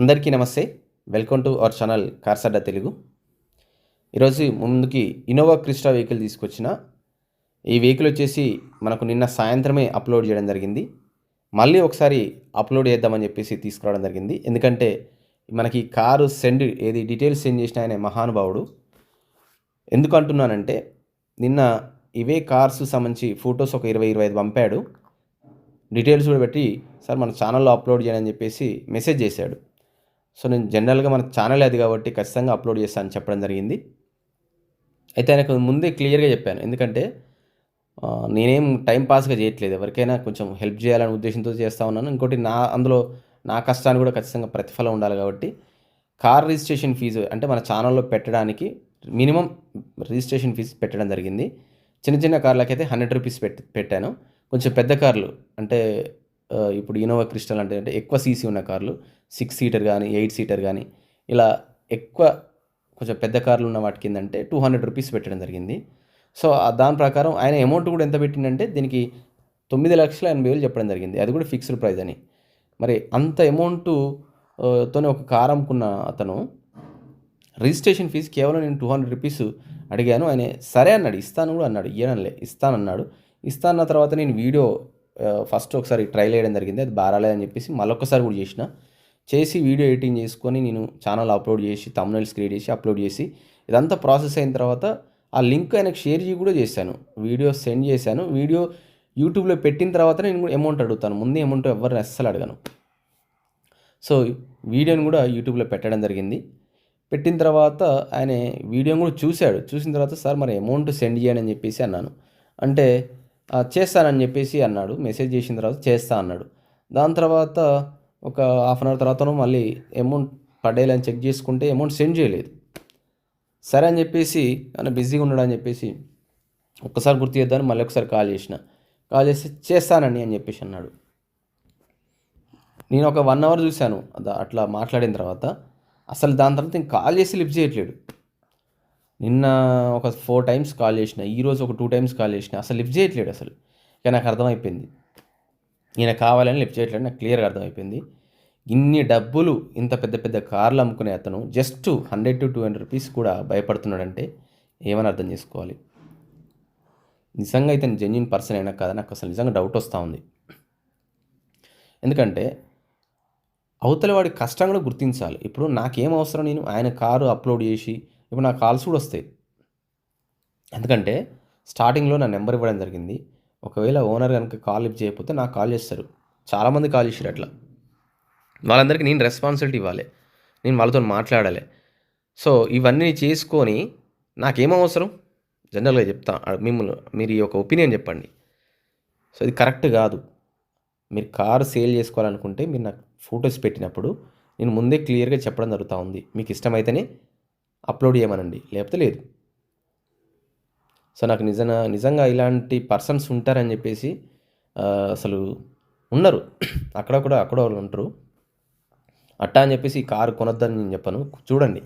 అందరికీ నమస్తే. Welcome to our channel కార్సడ్డ తెలుగు ఈరోజు ముందుకి ఇన్నోవా క్రిస్టా వెహికల్ తీసుకొచ్చిన. ఈ వెహికల్ వచ్చేసి మనకు నిన్న సాయంత్రమే అప్లోడ్ చేయడం జరిగింది. మళ్ళీ ఒకసారి అప్లోడ్ చేద్దామని చెప్పేసి తీసుకురావడం జరిగింది. ఎందుకంటే మనకి కారు సెండ్ ఏది డీటెయిల్స్ సెండ్ చేసిన ఆయన మహానుభావుడు. ఎందుకు అంటున్నానంటే నిన్న ఇవే కార్స్ సంబంధించి ఫొటోస్ ఒక ఇరవై ఇరవై ఐదు పంపాడు. డీటెయిల్స్ కూడా పెట్టి సార్ మన ఛానల్లో అప్లోడ్ చేయని చెప్పేసి మెసేజ్ చేశాడు. సో నేను జనరల్గా మన ఛానల్ అది కాబట్టి ఖచ్చితంగా అప్లోడ్ చేస్తాను చెప్పడం జరిగింది. అయితే ఆయనకు ముందే క్లియర్గా చెప్పాను. ఎందుకంటే నేనేం టైం పాస్గా చేయట్లేదు. ఎవరికైనా కొంచెం హెల్ప్ చేయాలనే ఉద్దేశంతో చేస్తూ ఉన్నాను. ఇంకోటి నా అందులో నా కష్టాన్ని కూడా ఖచ్చితంగా ప్రతిఫలం ఉండాలి కాబట్టి కార్ రిజిస్ట్రేషన్ ఫీజు అంటే మన ఛానల్లో పెట్టడానికి మినిమం రిజిస్ట్రేషన్ ఫీజు పెట్టడం జరిగింది. చిన్న చిన్న కార్లకైతే హండ్రెడ్ రూపీస్ పెట్ పెట్టాను. కొంచెం పెద్ద కార్లు అంటే ఇప్పుడు ఇనోవా క్రిస్టల్ అంటే అంటే ఎక్కువ సీసీ ఉన్న కార్లు. సిక్స్ సీటర్ కానీ ఎయిట్ సీటర్ కానీ ఇలా ఎక్కువ కొంచెం పెద్ద కార్లు ఉన్న వాటి కింద అంటే టూ హండ్రెడ్ రూపీస్ పెట్టడం జరిగింది. సో దాని ప్రకారం ఆయన అమౌంట్ కూడా ఎంత పెట్టిందంటే దీనికి తొమ్మిది లక్షల ఎనభై వేలు చెప్పడం జరిగింది. అది కూడా ఫిక్స్డ్ ప్రైస్ అని. మరి అంత అమౌంట్ తోనే ఒక కార్ అమ్ముకున్న అతను రిజిస్ట్రేషన్ ఫీజు కేవలం నేను టూ హండ్రెడ్ రూపీస్ అడిగాను. ఆయన సరే అన్నాడు ఇస్తాను కూడా అన్నాడు ఇయ్యడంలే ఇస్తానన్నాడు. ఇస్తాన్న తర్వాత నేను వీడియో ఫస్ట్ ఒకసారి ట్రైల్ చేయడం జరిగింది. అది బారాలేదని చెప్పేసి మళ్ళొకసారి కూడా చేసిన. చేసి వీడియో ఎడిటింగ్ చేసుకొని నేను ఛానల్ అప్లోడ్ చేసి తమ్నైల్స్ క్రియేట్ చేసి అప్లోడ్ చేసి ఇదంతా ప్రాసెస్ అయిన తర్వాత ఆ లింక్ ఆయనకు షేర్ చేసి కూడా చేశాను. వీడియో సెండ్ చేశాను. వీడియో యూట్యూబ్లో పెట్టిన తర్వాత నేను కూడా అమౌంట్ అడుగుతాను. ముందే అమౌంట్ ఎవరిని అస్సలు అడగను. సో వీడియోని కూడా యూట్యూబ్లో పెట్టడం జరిగింది. పెట్టిన తర్వాత ఆయన వీడియోని కూడా చూశాడు. చూసిన తర్వాత సార్ మరి అమౌంట్ సెండ్ చేయండి అని చెప్పేసి అన్నాను. అంటే చేస్తానని చెప్పేసి అన్నాడు. మెసేజ్ చేసిన తర్వాత చేస్తా అన్నాడు. దాని తర్వాత ఒక హాఫ్ అన్ అవర్ తర్వాత మళ్ళీ అమౌంట్ పడేయాలని చెక్ చేసుకుంటే అమౌంట్ సెండ్ చేయలేదు. సరే అని చెప్పేసి ఆయన బిజీగా ఉన్నాడు అని చెప్పేసి ఒక్కసారి గుర్తు చేద్దామని మళ్ళీ ఒకసారి కాల్ చేసిన. కాల్ చేసి చేస్తానండి అని చెప్పేసి అన్నాడు. నేను ఒక వన్ అవర్ చూశాను. అట్లా మాట్లాడిన తర్వాత అసలు దాని తర్వాత ఇంక కాల్ చేసి లిఫ్ట్ చేయట్లేడు నిన్న ఒక ఫోర్ టైమ్స్ కాల్ చేసిన ఈరోజు ఒక టూ టైమ్స్ కాల్ చేసిన అసలు లిఫ్ట్ చేయట్లేడు అసలు. ఇక నాకు అర్థమైపోయింది. ఈయన కావాలని లిఫ్ట్ చేయట్లేదు నాకు క్లియర్గా అర్థమైపోయింది. ఇన్ని డబ్బులు ఇంత పెద్ద పెద్ద కార్లు అమ్ముకునే అతను just hundred to two hundred rupees కూడా భయపడుతున్నాడంటే ఏమని అర్థం చేసుకోవాలి? నిజంగా అయితే జెన్యున్ పర్సన్ అయినా కదా? నాకు అసలు నిజంగా డౌట్ వస్తూ ఉంది. ఎందుకంటే అవతల వాడి కష్టం కూడా గుర్తించాలి. ఇప్పుడు నాకేం అవసరం నేను? ఆయన కారు అప్లోడ్ చేసి ఇప్పుడు నా కాల్స్ కూడా వస్తాయి. ఎందుకంటే స్టార్టింగ్లో నా నెంబర్ ఇవ్వడం జరిగింది. ఒకవేళ ఓనర్ కనుక కాల్ లిఫ్ట్ చేయకపోతే నాకు కాల్ చేస్తారు. చాలామంది కాల్ చేశారు అట్లా. వాళ్ళందరికీ నేను రెస్పాన్సిబిలిటీ ఇవ్వాలి. నేను వాళ్ళతో మాట్లాడాలి. సో ఇవన్నీ చేసుకొని నాకేం అవసరం? జనరల్గా చెప్తా. మిమ్మల్ని మీరు ఈ యొక్క ఒపీనియన్ చెప్పండి. సో ఇది కరెక్ట్ కాదు. మీరు కారు సేల్ చేసుకోవాలనుకుంటే మీరు నాకు ఫొటోస్ పెట్టినప్పుడు నేను ముందే క్లియర్గా చెప్పడం జరుగుతూ ఉంది. మీకు ఇష్టమైతేనే అప్లోడ్ చేయమనండి. లేకపోతే లేదు. సో నాకు నిజంగా నిజంగా ఇలాంటి పర్సన్స్ ఉంటారని చెప్పేసి అసలు ఉన్నారు అక్కడ కూడా అక్కడ వాళ్ళు ఉంటారు. అట్టా అని చెప్పేసి ఈ కారు కొనొద్దని నేను చెప్పను. చూడండి.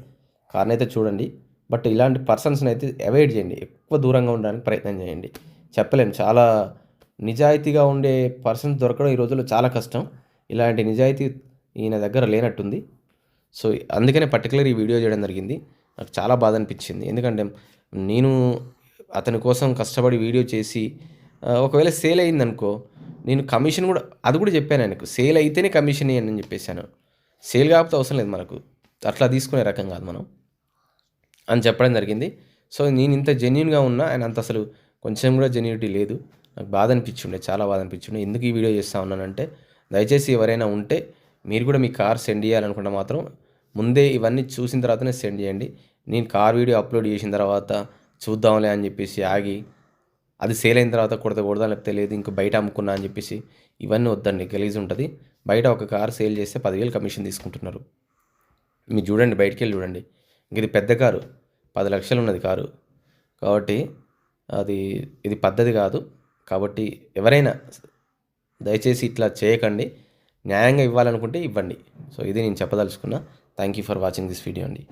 కార్ని అయితే చూడండి. బట్ ఇలాంటి పర్సన్స్ని అయితే అవాయిడ్ చేయండి. ఎక్కువ దూరంగా ఉండడానికి ప్రయత్నం చేయండి. చెప్పలేను. చాలా నిజాయితీగా ఉండే పర్సన్స్ దొరకడం ఈ రోజుల్లో చాలా కష్టం. ఇలాంటి నిజాయితీ ఈయన దగ్గర లేనట్టుంది. సో అందుకనే పర్టికులర్ ఈ వీడియో చేయడం జరిగింది. నాకు చాలా బాధ అనిపించింది. ఎందుకంటే నేను అతని కోసం కష్టపడి వీడియో చేసి ఒకవేళ సేల్ అయిందనుకో నేను కమిషన్ కూడా అది కూడా చెప్పాను ఆయనకు సేల్ అయితేనే కమిషన్ అని చెప్పేశాను. సేల్ కాకపోతే అవసరం లేదు మనకు. అట్లా తీసుకునే రకం కాదు మనం. అని చెప్పడం జరిగింది. సో నేను ఇంత జెన్యున్గా ఉన్నా ఆయన అంత అసలు కొంచెం కూడా జెన్యూనిటీ లేదు. నాకు బాధ అనిపించుండే చాలా బాధ అనిపించుండే. ఎందుకు ఈ వీడియో చేస్తా ఉన్నానంటే దయచేసి ఎవరైనా ఉంటే మీరు కూడా మీ కార్ సెండ్ చేయాలనుకుంటే మాత్రం ముందే ఇవన్నీ చూసిన తర్వాతనే సెండ్ చేయండి. నేను కార్ వీడియో అప్లోడ్ చేసిన తర్వాత చూద్దాంలే అని చెప్పేసి ఆగి అది సేల్ అయిన తర్వాత కొడత కొడదా లేకపోతే లేదు ఇంక బయట అమ్ముకున్నా అని చెప్పేసి ఇవన్నీ వద్దండి గలీజ్ ఉంటుంది. బయట ఒక కార్ సేల్ చేస్తే పదివేలు కమిషన్ తీసుకుంటున్నారు. మీరు చూడండి బయటికి వెళ్ళి చూడండి. ఇంక ఇది పెద్ద కారు పది లక్షలు ఉన్నది కారు. కాబట్టి అది ఇది పద్ధతి కాదు. కాబట్టి ఎవరైనా దయచేసి ఇట్లా చేయకండి. న్యాయంగా ఇవ్వాలనుకుంటే ఇవ్వండి. సో ఇది నేను చెప్పదలుచుకున్నా. Thank you for watching this video అండి.